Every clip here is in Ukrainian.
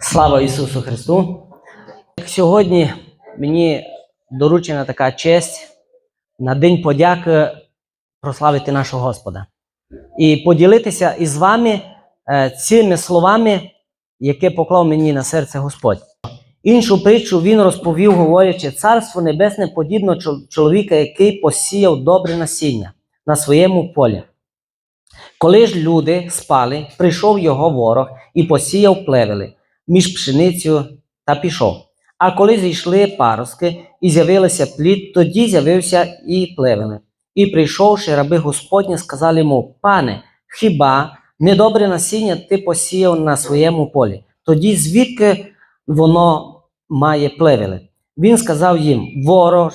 Слава Ісусу Христу! Сьогодні мені доручена така честь на День подяки прославити нашого Господа і поділитися із вами е, цими словами, які поклав мені на серце Господь. Іншу притчу він розповів, говорячи, царство небесне подібно чоловіка, який посіяв добре насіння на своєму полі. Коли ж люди спали, прийшов його ворог і посіяв плевели між пшеницею та пішов. А коли зійшли паростки і з'явилися плід, тоді з'явився і плевели. І прийшовши раби Господні, сказали йому: Пане, хіба недобре насіння ти посіяв на своєму полі? Тоді звідки воно має плевели? Він сказав їм: Ворож,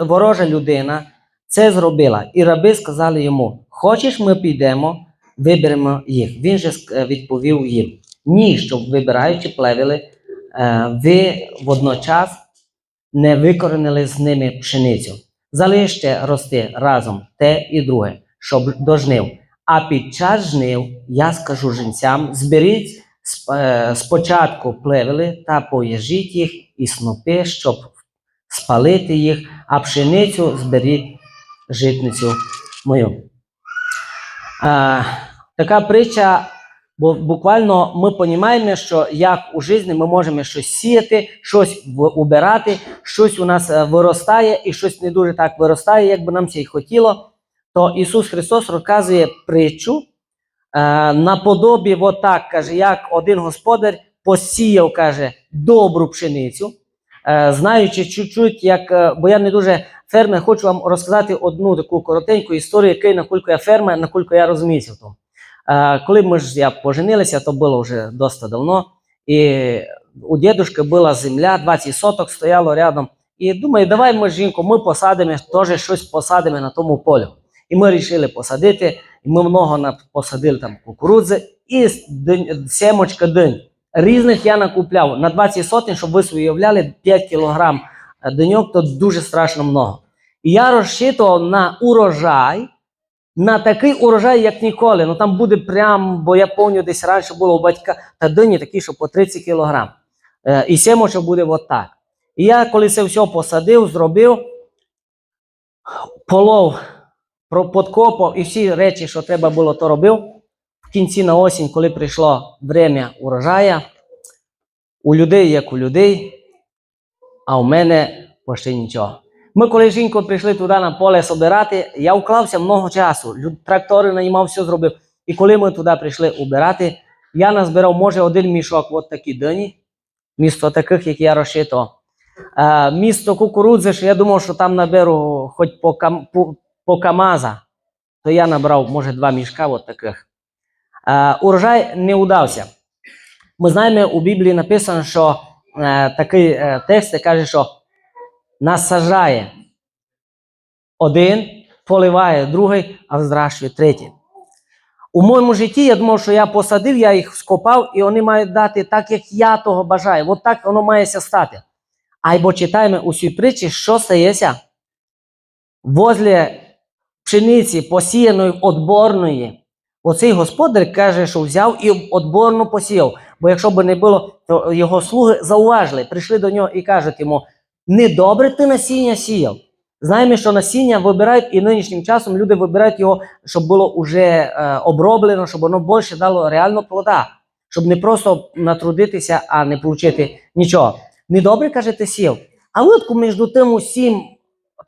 ворожа людина це зробила. І раби сказали йому: Хочеш, ми підемо, виберемо їх. Він же відповів їм: Ні, щоб вибираючи плевели, е, ви водночас не викоренили з ними пшеницю. Залиште рости разом те і друге, щоб до жнив. А під час жнив я скажу жінцям: зберіть е, спочатку плевели та поїжіть їх і снопи, щоб спалити їх, а пшеницю зберіть житницю мою. А, така притча, бо буквально ми розуміємо, що як у житті ми можемо щось сіяти, щось убирати, щось у нас е, виростає і щось не дуже так виростає, як би нам це й хотіло. То Ісус Христос розказує притчу е, наподобі, отак каже, як один господар посіяв, каже, добру пшеницю. Е, знаючи чуть-чуть, як, е, бо я не дуже фермер, хочу вам розказати одну таку коротеньку історію, який, накільки я фермер, накільки я. Е, коли ми ж я поженилися, то було вже досить давно. І у дідушки була земля, 20 соток стояло рядом. І думаю, давай ми жінку, ми посадимо, теж щось посадимо на тому полю. І ми вирішили посадити, і ми много посадили там кукурудзи і динь- семочка динь. Різних я накупляв на 20 сотень, щоб ви уявляли, 5 кілограм е, диньок, то дуже страшно много. І я розчитував на урожай, на такий урожай, як ніколи. Ну там буде прям, бо я пам'ятаю, десь раніше було у батька та дині такі, що по 30 кілограм. Е, і семочок буде отак. І я, коли це все посадив, зробив, полов, подкопав і всі речі, що треба було, то робив. В кінці на осінь, коли прийшло время урожая, у людей як у людей, а у мене почти нічого. Ми, коли з жінкою прийшли туди на поле собирати, я вклався много часу. Трактори наймав, все зробив. І коли ми туди прийшли убирати, я назбирав, може, один мішок, от такі дині, місто таких, як я розчитував. Е, місто кукурудзи, що я думав, що там наберу хоч по, кам, по, по Камаза, то я набрав, може, два мішка от таких. Е, урожай не удався. Ми знаємо, у Біблії написано, що е, такий е, текст каже, що насажає один, поливає другий, а взращує третій. У моєму житті я думав, що я посадив, я їх скопав, і вони мають дати так, як я того бажаю. От так воно має стати. Айбо читаємо цій притчі, що стається возле пшениці посіяної отборної. Оцей господар каже, що взяв і отборну посіяв. Бо якщо б не було, то його слуги зауважили, прийшли до нього і кажуть йому: недобре ти насіння сіяв. Знаємо, що насіння вибирають, і нинішнім часом люди вибирають його, щоб було вже е, оброблено, щоб воно більше дало реально плода, щоб не просто натрудитися, а не отримати нічого. Недобре, каже, ти сів. А витку між тим усім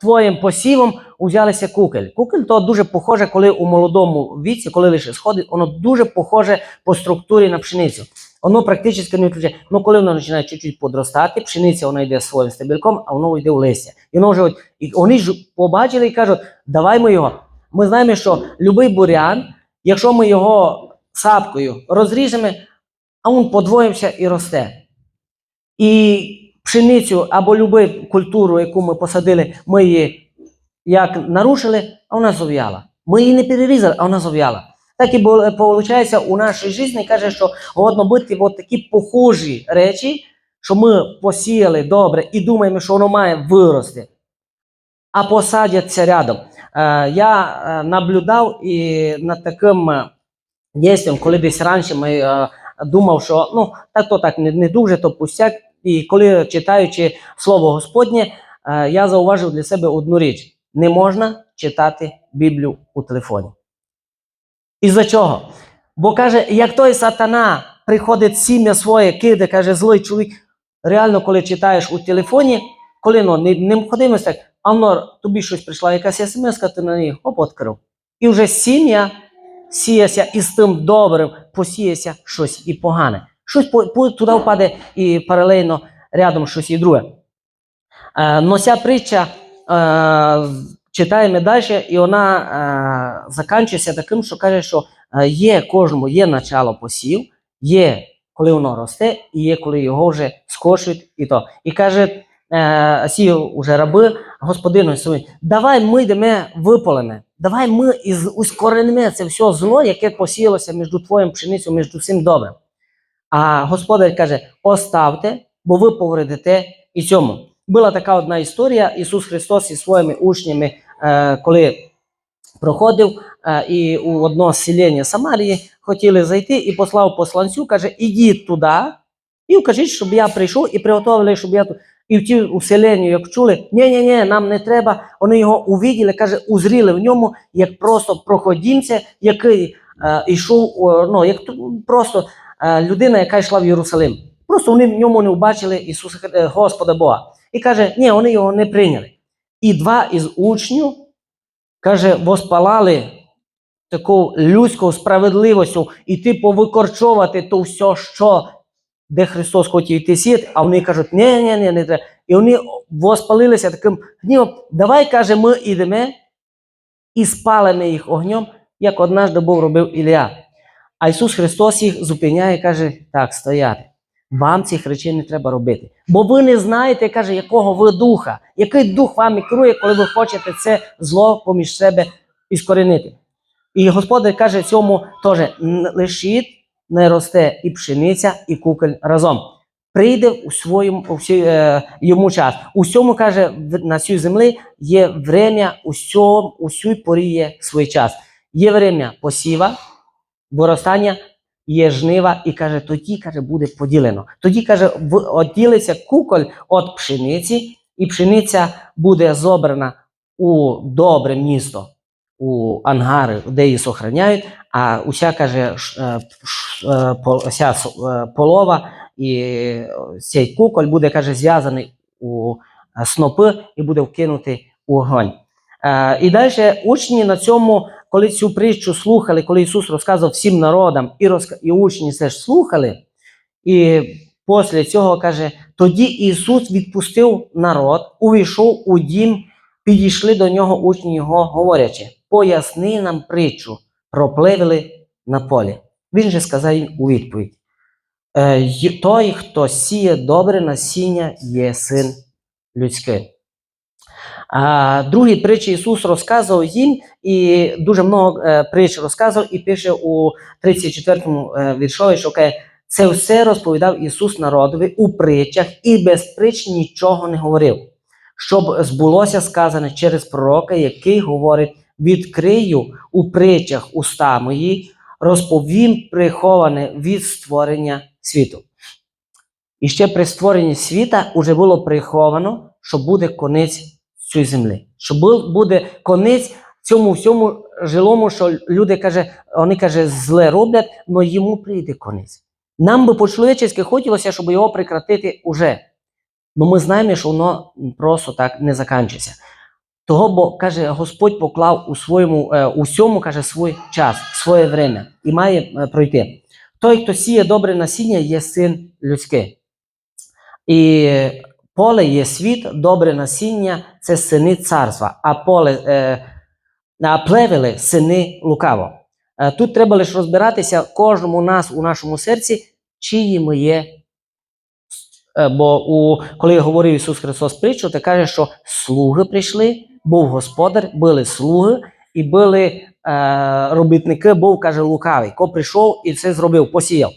твоїм посівом узялися кукель. Кукель то дуже похоже, коли у молодому віці, коли лише сходить, воно дуже похоже по структурі на пшеницю. Воно практично не включає. Ну, коли воно починає чуть-чуть подростати, пшениця вона йде своїм стебельком, а воно йде в листя. І воно вже от, і вони ж побачили і кажуть, давай ми його. Ми знаємо, що будь-який бурян, якщо ми його сапкою розріжемо, а він подвоївся і росте. І пшеницю або любу культуру, яку ми посадили, ми її як нарушили, а вона зов'яла. Ми її не перерізали, а вона зов'яла. Так і виходить у нашій житті, каже, що годно бути от такі похожі речі, що ми посіяли добре і думаємо, що воно має вирости, а посадяться рядом. Е, я е, наблюдав і над таким е, дійством, коли десь раніше ми думав, що ну так то так не, дуже, то пустяк. І коли читаючи слово Господнє, я зауважив для себе одну річ: не можна читати Біблію у телефоні. І за чого? Бо каже, як той сатана приходить сім'я своє, киде, каже, злий чоловік. Реально, коли читаєш у телефоні, коли ну, не, необхідно так, а воно тобі щось прийшла, якась смс, ти на неї хоп, відкрив. І вже сім'я сіяся і з тим добрим посіється щось і погане. Щось по, по, туди впаде і паралельно рядом щось і друге. Е, но притча е, читаємо далі, і вона е, закінчується таким, що каже, що е, є кожному, є начало посів, є коли воно росте, і є коли його вже скошують і то. І каже, е, сі вже раби господину своїм, давай ми йдемо виполемо, давай ми із ускоренемо це все зло, яке посіялося між твоїм пшеницею, між всім добрим. А господар каже: оставте, бо ви повредите і цьому. Була така одна історія. Ісус Христос із своїми учнями, коли проходив е, і у одно селення Самарії хотіли зайти, і послав посланцю, каже: ідіть туди і вкажіть, щоб я прийшов і приготували, щоб я тут. І в ті у селенню, як чули, ні, ні, ні, нам не треба. Вони його увіділи, каже, узріли в ньому як просто проходімця, який е, йшов, о, ну як просто е, людина, яка йшла в Єрусалим. Просто вони в ньому не побачили Ісуса е, Господа Бога. І каже, ні, вони його не прийняли. І два із учнів, каже, воспалали таку людську і типу викорчовувати то все, що де Христос хотів йти сіяти, а вони кажуть, ні, ні, ні, не треба. І вони воспалилися таким гнівом. Давай, каже, ми йдемо і спалимо їх огнем, як однажды був робив Ілля. А Ісус Христос їх зупиняє і каже: так, стояти. Вам цих речей не треба робити. Бо ви не знаєте, каже, якого ви духа, який дух вами керує, коли ви хочете це зло поміж себе іскоренити. І Господар каже цьому теж: «Н- лишіть, не росте і пшениця, і куколь разом. Прийде у своєму у всі, е, йому час. Усьому каже на цій землі є время, усьому, усій порі є свій час. Є время посіва, виростання, є жнива, і каже, тоді каже, буде поділено. Тоді каже, відділиться куколь від пшениці, і пшениця буде зобрана у добре місто, у ангари, де її сохраняють, а уся каже, е, е, вся е, полова і цей куколь буде, каже, зв'язаний у снопи і буде вкинутий у огонь. І далі учні на цьому, коли цю притчу слухали, коли Ісус розказував всім народам, і, розка... і учні це ж слухали, і після цього каже: тоді Ісус відпустив народ, увійшов у дім, підійшли до нього учні його, говорячи: поясни нам притчу про плевели на полі. Він же сказав їм у відповідь: «Е, той, хто сіє добре насіння, є син людський. А другий притчі Ісус розказував їм, і дуже много е, притч розказував, і пише у 34-му е, віршові, що каже, це все розповідав Ісус народові у притчах і без притч нічого не говорив, щоб збулося сказане через пророка, який говорить: відкрию у притчах уста мої, розповім приховане від створення світу. І ще при створенні світа вже було приховано, що буде конець цієї землі. Що бу- буде конець цьому всьому жилому, що люди каже, вони каже, зле роблять, але йому прийде конець. Нам би по-чоловічески хотілося, щоб його прекратити уже. Ну ми знаємо, що воно просто так не закінчиться. Того, бо каже, Господь поклав у своєму е, усьому, каже, свій час, своє время і має е, пройти. Той, хто сіє добре насіння, є син людський. І поле є світ, добре насіння це сини царства, а поле е, плевели сини лукаво. Е, тут треба лише розбиратися кожному нас у нашому серці, чиї ми є. Е, бо у, коли говорив Ісус Христос притчу, то каже, що слуги прийшли, був господар, були слуги і були е, робітники, був, каже, лукавий, ко прийшов і це зробив, посіяв.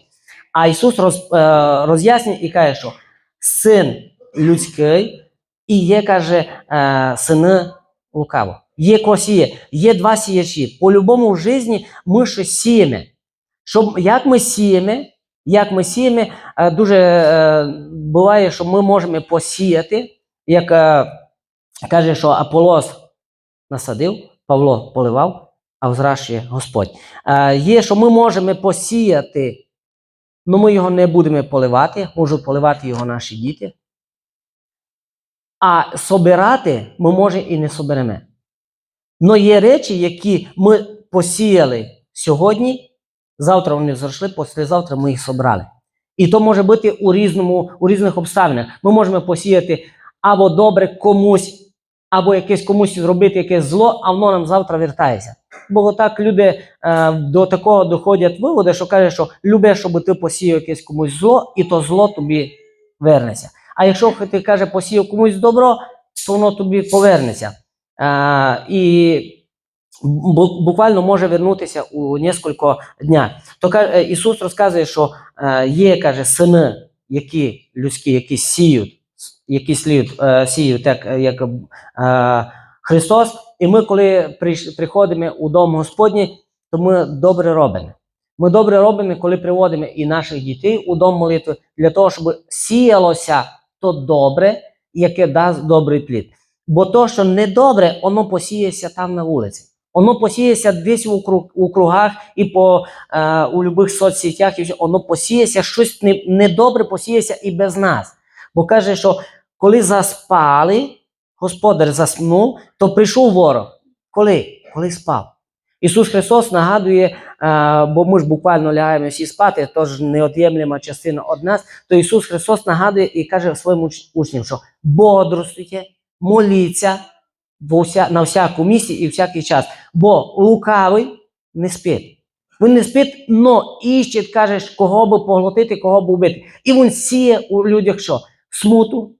А Ісус роз, е, роз'яснює і каже, що син людський і є, каже, е, сини лукаво. Є косіє, є два сіячі. По-любому в житті ми щось сіємо. Щоб, як ми сіємо, Як ми сіємо, е, дуже е, буває, що ми можемо посіяти, як каже, що Аполос насадив, Павло поливав, а взращує Господь. Є, що ми можемо посіяти, але ми його не будемо поливати, можуть поливати його наші діти. А собирати ми може і не соберемо. Но є речі, які ми посіяли сьогодні, завтра вони зайшли, післязавтра ми їх собрали. І то може бути у, різному, у різних обставинах. Ми можемо посіяти або добре комусь, або якесь комусь зробити якесь зло, а воно нам завтра вертається. Бо так люди е, до такого доходять виводи, що каже, що любе, щоб ти посіяв якесь комусь зло, і то зло тобі вернеться. А якщо ти каже, посіяв комусь добро, то воно тобі повернеться. Е, і буквально може вернутися у несколько дня. То каже, Ісус розказує, що е, є, каже, сини, які людські, які сіють, які слід, е, сіють, так е, як е, Христос. І ми, коли приходимо у дом Господній, то ми добре робимо. Ми добре робимо, коли приводимо і наших дітей у дом молитви, для того, щоб сіялося то добре, яке дасть добрий плід. Бо то, що недобре, воно посіється там на вулиці. Воно посіється десь у, круг, у кругах і по, е, у будь-яких соцсетях, і все. воно посіється, щось не, недобре посіється і без нас. Бо каже, що коли заспали, господар заснув, то прийшов ворог. Коли? Коли спав. Ісус Христос нагадує, е, бо ми ж буквально лягаємо всі спати, тож неот'ємлема частина од нас, то Ісус Христос нагадує і каже своїм учням, що бодрствуйте, моліться на всяку місці і всякий час, бо лукавий не спить. Він не спить, но іщить, каже, кого би поглотити, кого би вбити. І він сіє у людях що? Смуту,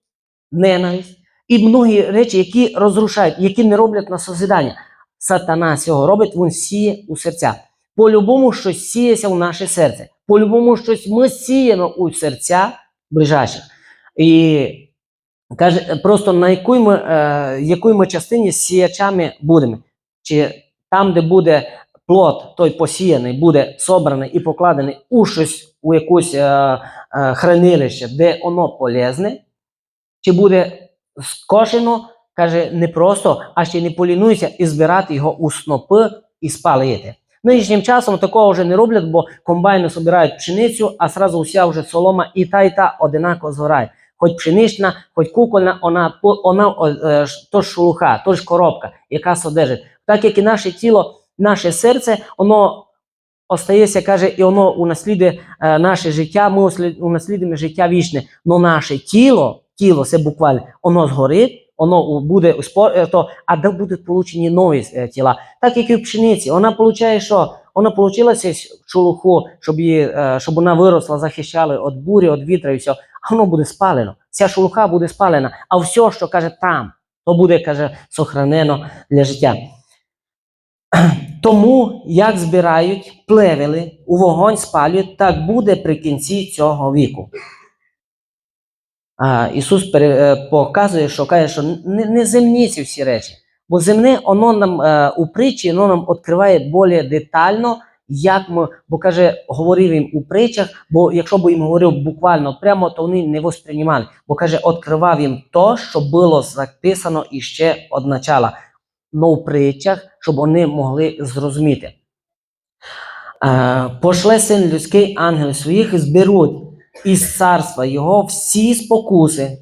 ненависть і многі речі, які розрушають, які не роблять на созидання. Сатана цього робить, він сіє у серця. По-любому щось сіється у наше серце. По-любому щось ми сіємо у серця ближайших. І каже, просто на якій ми, е, якій ми частині сіячами будемо. Чи там, де буде плод, той посіяний, буде собраний і покладений у щось, у якусь е, е, хранилище, де воно полезне, чи буде скошено, каже, не просто, а ще не полінуйся і збирати його у снопи і спалити. Нинішнім часом такого вже не роблять, бо комбайни збирають пшеницю, а сразу вся вже солома і та, і та одинаково згорає. Хоч пшенична, хоч кукольна, вона, вона е, то ж шелуха, то ж коробка, яка содержить. Так як і наше тіло, наше серце, воно остається, каже, і воно унаслідує е, наше життя, ми унаслідуємо життя вічне. Но наше тіло, тіло, це буквально, воно згорить, воно буде е, то, а де будуть получені нові е, тіла. Так як і в пшениці, вона получає що? Вона получила цю шелуху, щоб, її, е, щоб вона виросла, захищала від бурі, від вітра і все, а воно буде спалено. Ця шелуха буде спалена, а все, що каже там, то буде, каже, сохранено для життя. Тому, як збирають плевели, у вогонь спалюють, так буде при кінці цього віку. А, Ісус пере, е, показує, що каже, що не, не земні ці всі речі. Бо земне, воно нам е, у притчі, воно нам відкриває більш детально, як ми, бо каже, говорив їм у притчах, бо якщо б їм говорив буквально прямо, то вони не восприймали. Бо каже, відкривав їм то, що було записано іще від начала, но в притчах, щоб вони могли зрозуміти. Е, Пошле син людський ангел своїх зберуть із царства його всі спокуси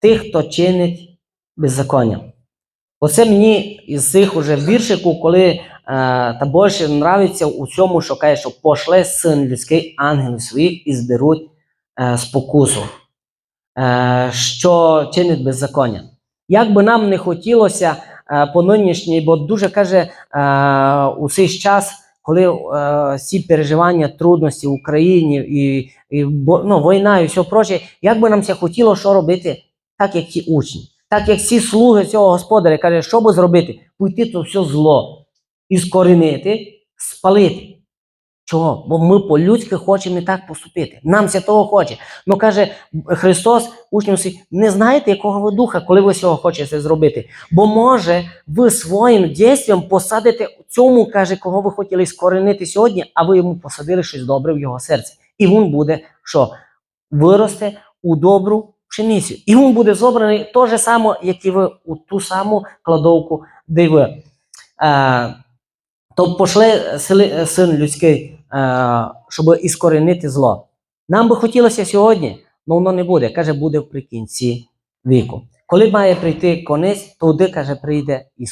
тих, хто чинить беззаконня. Оце мені із цих уже віршику, коли е, та більше нравиться у цьому, що каже, що пошле син людський ангел своїх і зберуть е, спокусу, е, що чинить беззаконня. Як би нам не хотілося е, по нинішній, бо дуже каже е, у цей час, коли е, всі переживання, трудності в Україні і, і ну, війна і все проче, як би нам це хотіло, що робити, так як ті учні, так як всі слуги цього господаря каже, що би зробити? Пойти то все зло і спалити. Чого? Бо ми по-людськи хочемо і так поступити. Нам це того хоче. Ну каже Христос, учням своїм, не знаєте, якого ви духа, коли ви цього хочете зробити. Бо може ви своїм дійством посадите цьому, каже, кого ви хотіли скоренити сьогодні, а ви йому посадили щось добре в його серці. і він буде що? Виросте у добру пшеницю. І він буде зобраний то же само, як і ви у ту саму кладовку, де ви. Е, то пошле сили- син людський, е, щоб іскоренити зло. Нам би хотілося сьогодні, але воно не буде. Каже, буде вприкінці віку. Коли має прийти конець, туди, каже, прийде і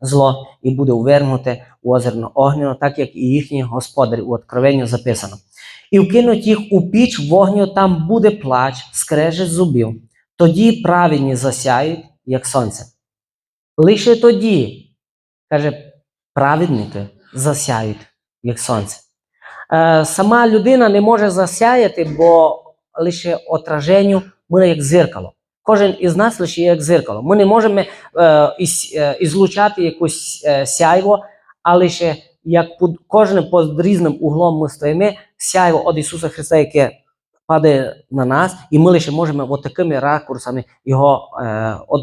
зло, і буде увернуте у озерно огнено, так як і їхні господарі у Откровенню записано. І вкинуть їх у піч вогню, там буде плач, скрежет зубів. Тоді праведні засяють, як сонце. Лише тоді, каже, праведники засяють, як сонце. Е, сама людина не може засяяти, бо лише отраженню ми як зеркало. Кожен із нас лише як зеркало. Ми не можемо е, із, е, ізлучати якусь е, сяйво, а лише як під кожним під різним углом ми стоїмо, сяйво від Ісуса Христа, яке падає на нас, і ми лише можемо от такими ракурсами його е, от,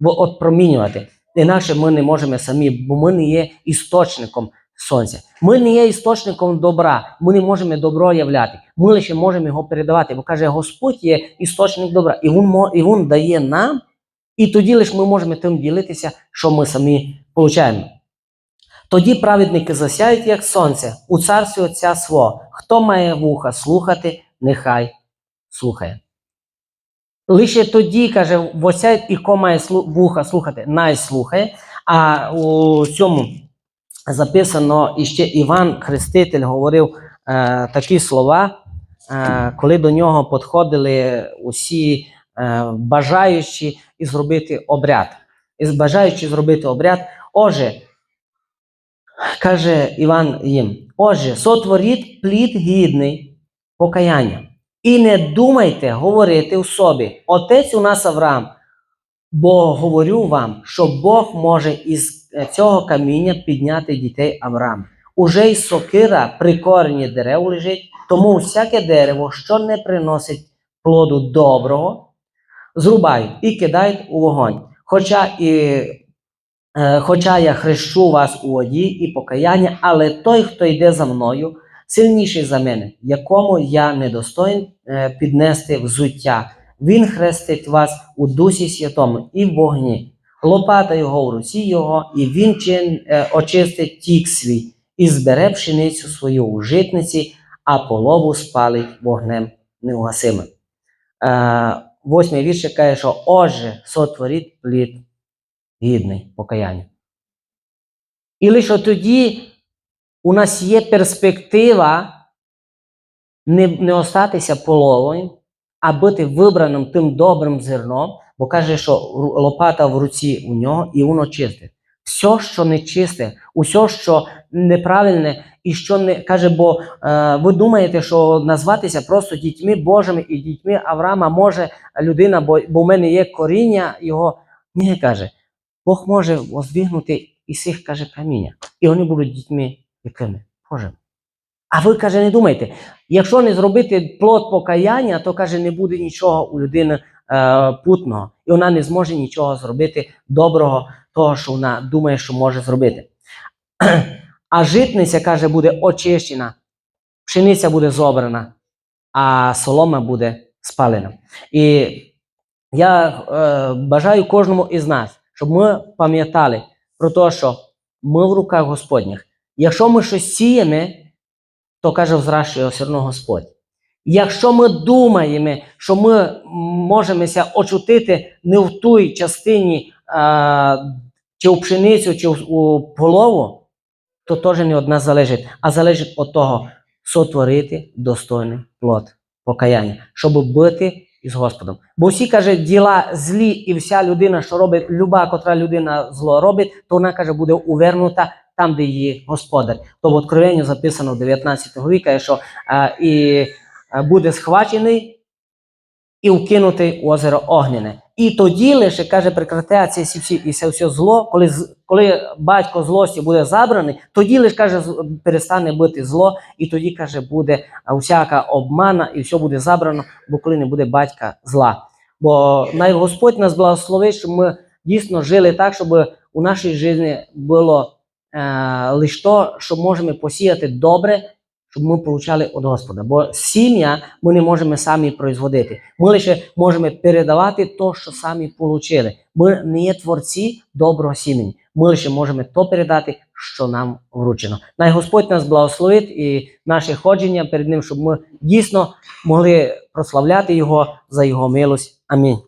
в- отпромінювати. Інакше ми не можемо самі, бо ми не є істочником сонця. Ми не є істочником добра, ми не можемо добро являти. Ми лише можемо його передавати, бо каже, Господь є істочник добра, і Він, і він дає нам, і тоді лише ми можемо тим ділитися, що ми самі получаємо. Тоді праведники засяють, як сонце, у царстві Отця свого. Хто має вуха слухати, нехай слухає. Лише тоді, каже, в і має вуха слухати, най слухає. А у цьому записано іще Іван Хреститель говорив е, такі слова, е, коли до нього підходили усі е, бажаючі і зробити обряд. І бажаючи зробити обряд, отже, каже Іван їм: Отже, сотворіть плід гідний покаяння. І не думайте говорити в собі, отець у нас Авраам, бо говорю вам, що Бог може із е, цього каміння підняти дітей Авраама. Уже й сокира при корені дерев лежить, тому всяке дерево, що не приносить плоду доброго, зрубають і кидають у вогонь. Хоча і Е, Хоча я хрещу вас у воді і покаяння, але той, хто йде за мною, сильніший за мене, якому я недостоїн е, піднести взуття. Він хрестить вас у Дусі Святому і в вогні. Лопата його в руці його, і він чин, е, очистить тік свій, і збере пшеницю свою у житниці, а полову спалить вогнем неугасимим. Е, Восьмий вірш каже, що отже, сотворіть плід гідний покаяння. І лише тоді у нас є перспектива не, не остатися половою, а бути вибраним тим добрим зерном, бо каже, що лопата в руці у нього, і воно чисте. Все, що не чисте, усе, що неправильне, і що не каже, бо е, ви думаєте, що назватися просто дітьми Божими і дітьми Авраама може людина, бо, бо в мене є коріння його. Ні, каже, Бог може воздвигнути із цих, каже, каміння. І вони будуть дітьми якими? Божими. А ви, каже, не думайте, якщо не зробити плод покаяння, то каже, не буде нічого у людини е, путного. І вона не зможе нічого зробити доброго, того, що вона думає, що може зробити. А житниця, каже, буде очищена, пшениця буде зобрана, а солома буде спалена. І я е, бажаю кожному із нас, щоб ми пам'ятали про те, що ми в руках Господніх. Якщо ми щось сіємо, то каже, зращує все одно Господь. Якщо ми думаємо, що ми можемося очутити не в той частині а, чи у пшеницю, чи у полову, то теж не одна залежить, а залежить від того, сотворити достойний плод покаяння, щоб бути із Господом. Бо всі каже, діла злі, і вся людина, що робить, люба, котра людина зло робить, то вона каже, буде увернута там, де її господар. То в Откровенню записано в 19 віка, що а, і буде схвачений і вкинутий у озеро Огняне. І тоді лише каже, прекратиться і це все зло, коли, коли батько злості буде забраний, тоді лише каже, перестане бути зло, і тоді каже, буде а, всяка обмана, і все буде забрано, бо коли не буде батька зла. Бо най Господь нас благословить, щоб ми дійсно жили так, щоб у нашій житті було е, лише то, що можемо посіяти добре, щоб ми получали від Господа. Бо сім'я ми не можемо самі производити. Ми лише можемо передавати то, що самі получили. Ми не є творці доброго сімені. Ми лише можемо то передати, що нам вручено. Най Господь нас благословить і наше ходження перед Ним, щоб ми дійсно могли прославляти Його за Його милость. Амінь.